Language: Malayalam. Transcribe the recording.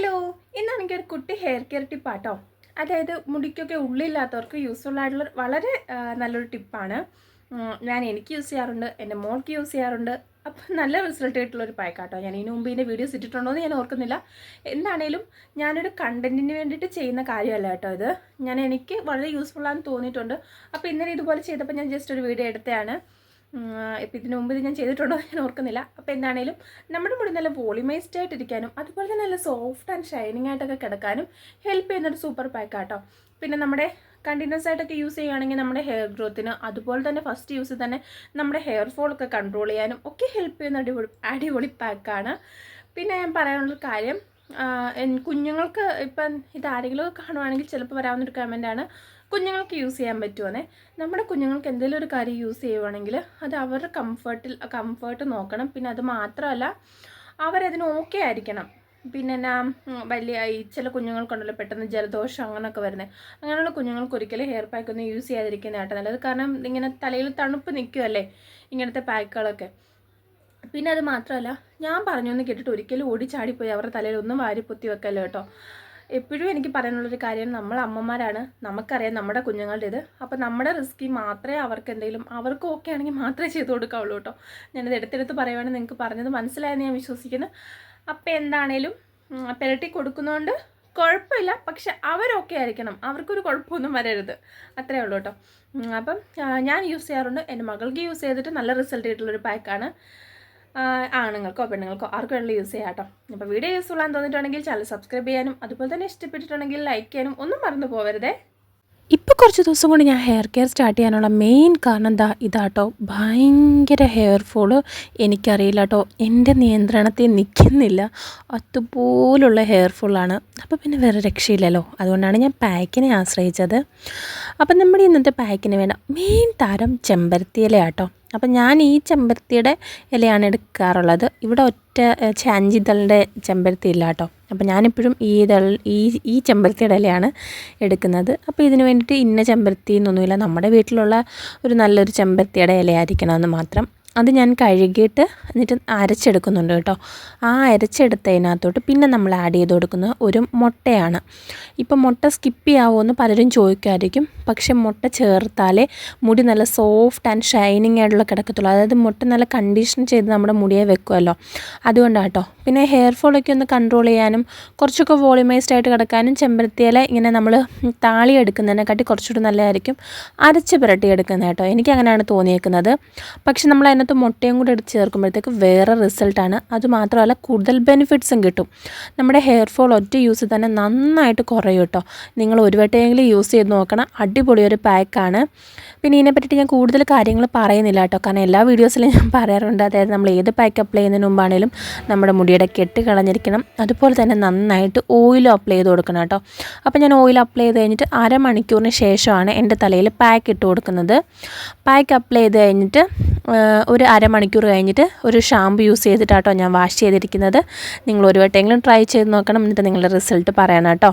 ഹലോ ഇന്നാണെങ്കിൽ ഒരു കുട്ടി ഹെയർ കെയർ ടിപ്പാട്ടോ അതായത് മുടിക്കൊക്കെ ഉള്ളില്ലാത്തവർക്ക് യൂസ്ഫുൾ ആയിട്ടുള്ള വളരെ നല്ലൊരു ടിപ്പാണ് ഞാൻ എനിക്ക് യൂസ് ചെയ്യാറുണ്ട് എന്റെ മോൾക്ക് യൂസ് ചെയ്യാറുണ്ട്. അപ്പം നല്ല റിസൾട്ട് ആയിട്ടുള്ള ഒരു പാക്കാട്ടോ ഞാൻ ഇതിനു മുമ്പ് ഇതിന്റെ വീഡിയോസ് ഇട്ടിട്ടുണ്ടോ എന്ന് ഞാൻ ഓർക്കുന്നില്ല. എന്താണേലും ഞാനൊരു കണ്ടന്റിന് വേണ്ടിയിട്ട് ചെയ്യുന്ന കാര്യമല്ല കേട്ടോ ഇത്. ഞാൻ എനിക്ക് വളരെ യൂസ്ഫുൾ ആണെന്ന് തോന്നിയിട്ടുണ്ട്. അപ്പോൾ ഇന്നലെ ഇതുപോലെ ചെയ്തപ്പോൾ ഞാൻ ജസ്റ്റ് ഒരു വീഡിയോ എടുത്തതാണ്. ഇപ്പം ഇതിനു മുമ്പ് ഇത് ഞാൻ ചെയ്തിട്ടുണ്ടോ ഞാൻ ഓർക്കുന്നില്ല. അപ്പോൾ എന്താണേലും നമ്മുടെ മുടി നല്ല വോളിമൈസ്ഡ് ആയിട്ടിരിക്കാനും അതുപോലെ തന്നെ നല്ല സോഫ്റ്റ് ആൻഡ് ഷൈനിങ് ആയിട്ടൊക്കെ കിടക്കാനും ഹെൽപ്പ് ചെയ്യുന്നൊരു സൂപ്പർ പാക്ക് ആട്ടോ. പിന്നെ നമ്മുടെ കണ്ടിന്യൂസ് ആയിട്ടൊക്കെ യൂസ് ചെയ്യുകയാണെങ്കിൽ നമ്മുടെ ഹെയർ ഗ്രോത്തിന് അതുപോലെ തന്നെ ഫസ്റ്റ് യൂസ് തന്നെ നമ്മുടെ ഹെയർ ഫോളൊക്കെ കൺട്രോൾ ചെയ്യാനും ഒക്കെ ഹെൽപ്പ് ചെയ്യുന്ന അടിപൊളി അടിപൊളി പാക്കാണ് പിന്നെ ഞാൻ പറയാനുള്ള കാര്യം കുഞ്ഞുങ്ങൾക്ക് ഇപ്പം ഇതാരെങ്കിലും കാണുവാണെങ്കിൽ ചിലപ്പോൾ വരാവുന്നൊരു കമന്റാണ് കുഞ്ഞുങ്ങൾക്ക് യൂസ് ചെയ്യാൻ പറ്റുമെന്നേ നമ്മുടെ കുഞ്ഞുങ്ങൾക്ക് എന്തെങ്കിലും ഒരു കാര്യം യൂസ് ചെയ്യുവാണെങ്കിൽ അത് അവരുടെ കംഫർട്ടിൽ കംഫർട്ട് നോക്കണം. പിന്നെ അത് മാത്രമല്ല അവരതിന് ഓക്കെ ആയിരിക്കണം. പിന്നെ എന്നാ വലിയ ചില കുഞ്ഞുങ്ങൾക്കുണ്ടല്ലോ പെട്ടെന്ന് ജലദോഷം അങ്ങനെയൊക്കെ വരുന്നത് അങ്ങനെയുള്ള കുഞ്ഞുങ്ങൾക്ക് ഒരിക്കലും ഹെയർ പാക്ക് ഒന്നും യൂസ് ചെയ്യാതിരിക്കുന്നതായിട്ട് നല്ലത്. കാരണം ഇങ്ങനെ തലയിൽ തണുപ്പ് നിൽക്കുമല്ലേ ഇങ്ങനത്തെ പാക്കുകളൊക്കെ പിന്നെ അത് മാത്രമല്ല ഞാൻ പറഞ്ഞൊന്നും കേട്ടിട്ട് ഒരിക്കലും ഓടിച്ചാടിപ്പോയി അവരുടെ തലയിൽ ഒന്നും വാരിപ്പൊത്തി വെക്കല്ലോ കേട്ടോ. എപ്പോഴും എനിക്ക് പറയാനുള്ളൊരു കാര്യം നമ്മൾ അമ്മമാരാണ് നമുക്കറിയാം നമ്മുടെ കുഞ്ഞുങ്ങളുടെ ഇത് അപ്പോൾ നമ്മുടെ റിസ്കി മാത്രമേ അവർക്ക് എന്തെങ്കിലും അവർക്ക് ഓക്കെ ആണെങ്കിൽ മാത്രമേ ചെയ്തു കൊടുക്കാവുള്ളൂ കേട്ടോ. ഞാനത് എടുത്തെടുത്ത് പറയുവാണെങ്കിൽ നിങ്ങൾക്ക് പറഞ്ഞത് മനസ്സിലായെന്ന് ഞാൻ വിശ്വസിക്കുന്നു. അപ്പോൾ എന്താണേലും പെരട്ടി കൊടുക്കുന്നതുകൊണ്ട് കുഴപ്പമില്ല പക്ഷെ അവരൊക്കെ ആയിരിക്കണം. അവർക്കൊരു കുഴപ്പമൊന്നും വരരുത്. അത്രേ ഉള്ളൂ കേട്ടോ. അപ്പം ഞാൻ യൂസ് ചെയ്യാറുണ്ട്. എന്റെ മകൾക്ക് യൂസ് ചെയ്തിട്ട് നല്ല റിസൾട്ട് ആയിട്ടുള്ളൊരു പാക്കാണ് ആണുങ്ങൾക്കോ പെണ്ണുങ്ങൾക്കോ ആർക്കും വേണമെങ്കിലും യൂസ് ചെയ്യാം കേട്ടോ. അപ്പോൾ വീഡിയോ യൂസ്ഫുൾ ആണെന്ന് തോന്നിയിട്ടുണ്ടെങ്കിൽ ചാനൽ സബ്സ്ക്രൈബ് ചെയ്യാനും അതുപോലെ തന്നെ ഇഷ്ടപ്പെട്ടിട്ടുണ്ടെങ്കിൽ ലൈക്ക് ചെയ്യാനും ഒന്നും മറന്നു പോകരുതേ ഇപ്പോൾ കുറച്ച് ദിവസം കൊണ്ട് ഞാൻ ഹെയർ കെയർ സ്റ്റാർട്ട് ചെയ്യാനുള്ള മെയിൻ കാരണം എന്താ ഇതാട്ടോ ഭയങ്കര ഹെയർ ഫോൾ എനിക്കറിയില്ല കേട്ടോ എന്റെ നിയന്ത്രണത്തിൽ നിൽക്കുന്നില്ല. അതുപോലുള്ള ഹെയർ ഫോളാണ് അപ്പോൾ പിന്നെ വേറെ രക്ഷയില്ലല്ലോ. അതുകൊണ്ടാണ് ഞാൻ പാക്കിനെ ആശ്രയിച്ചത്. അപ്പം നമ്മുടെ ഇന്നത്തെ പാക്കിന് വേണ്ട മെയിൻ താരം ചെമ്പരത്തിയിലെ ഇലയാട്ടോ അപ്പം ഞാൻ ഈ ചെമ്പരത്തിയുടെ ഇലയാണ് എടുക്കാറുള്ളത്. ഇവിടെ ഒറ്റ ചാഞ്ചി ചാഞ്ചിതളുടെ ചെമ്പരത്തി ഇല്ല കേട്ടോ. അപ്പം ഞാനിപ്പോഴും ഈ ഇതൾ ഈ ഈ ചെമ്പരത്തിയുടെ ഇലയാണ് എടുക്കുന്നത്. അപ്പോൾ ഇതിന് വേണ്ടിയിട്ട് ഇന്ന ചെമ്പരത്തി എന്നൊന്നുമില്ല. നമ്മുടെ വീട്ടിലുള്ള ഒരു നല്ലൊരു ചെമ്പരത്തിയുടെ ഇലയായിരിക്കണമെന്ന് മാത്രം. അത് ഞാൻ കഴുകിയിട്ട് എന്നിട്ട് അരച്ചെടുക്കുന്നുണ്ട് കേട്ടോ. ആ അരച്ചെടുത്തതിനകത്തോട്ട് പിന്നെ നമ്മൾ ആഡ് ചെയ്ത് കൊടുക്കുന്നത് ഒരു മുട്ടയാണ്. ഇപ്പം മുട്ട സ്കിപ്പ് എന്ന് പലരും ചോദിക്കുമായിരിക്കും പക്ഷെ മുട്ട ചേർത്താലേ മുടി നല്ല സോഫ്റ്റ് ആൻഡ് ഷൈനിങ് ആയിട്ടുള്ള കിടക്കത്തുള്ളൂ. അതായത് മുട്ട നല്ല കണ്ടീഷൻ ചെയ്ത് നമ്മുടെ മുടിയെ വെക്കുമല്ലോ അതുകൊണ്ടാണ് കേട്ടോ പിന്നെ ഹെയർ ഫോളൊക്കെ ഒന്ന് കൺട്രോൾ ചെയ്യാനും കുറച്ചൊക്കെ വോളിമൈസ്ഡ് ആയിട്ട് കിടക്കാനും ചെമ്പരത്തിയില ഇങ്ങനെ നമ്മൾ താളി എടുക്കുന്നതിനെക്കാട്ടി കുറച്ചുകൂടി നല്ലതായിരിക്കും. അരച്ച് പുരട്ടി എടുക്കുന്നത് കേട്ടോ എനിക്ക് അങ്ങനെയാണ് തോന്നിയേക്കുന്നത്. പക്ഷെ നമ്മൾ അതിനകത്ത് മുട്ടയും കൂടി എടുത്ത് ചേർക്കുമ്പോഴത്തേക്ക് വേറെ റിസൾട്ടാണ് അത് മാത്രമല്ല കൂടുതൽ ബെനിഫിറ്റ്സും കിട്ടും. നമ്മുടെ ഹെയർ ഫോൾ ഒറ്റ യൂസ് തന്നെ നന്നായിട്ട് കുറയും കേട്ടോ നിങ്ങൾ ഒരു വട്ടമെങ്കിലും യൂസ് ചെയ്ത് നോക്കണം. അടിപൊളി ഒരു പാക്കാണ്. പിന്നെ ഇതിനെ പറ്റിയിട്ട് ഞാൻ കൂടുതൽ കാര്യങ്ങൾ പറയുന്നില്ല കേട്ടോ. കാരണം എല്ലാ വീഡിയോസിലും ഞാൻ പറയാറുണ്ട്. അതായത് നമ്മൾ ഏത് പാക്ക് അപ്ലൈ ചെയ്യുന്നതിന് മുമ്പാണേലും നമ്മുടെ മുടിയുടെ കെട്ട് കളഞ്ഞിരിക്കണം. അതുപോലെ തന്നെ നന്നായിട്ട് ഓയിൽ അപ്ലൈ ചെയ്ത് കൊടുക്കണം കേട്ടോ. അപ്പോൾ ഞാൻ ഓയിൽ അപ്ലൈ ചെയ്ത് കഴിഞ്ഞിട്ട് അരമണിക്കൂറിന് ശേഷമാണ് എന്റെ തലയിൽ പാക്ക് ഇട്ട് കൊടുക്കുന്നത്. പാക്ക് അപ്ലൈ ചെയ്ത് കഴിഞ്ഞിട്ട് ഒരു അരമണിക്കൂർ കഴിഞ്ഞിട്ട് ഒരു ഷാമ്പു യൂസ് ചെയ്തിട്ടാട്ടോ ഞാൻ വാഷ് ചെയ്തിരിക്കുന്നത്. നിങ്ങൾ ഒരു വട്ടമെങ്കിലും ട്രൈ ചെയ്ത് നോക്കണം. എന്നിട്ട് നിങ്ങളുടെ റിസൾട്ട് പറയണം കേട്ടോ.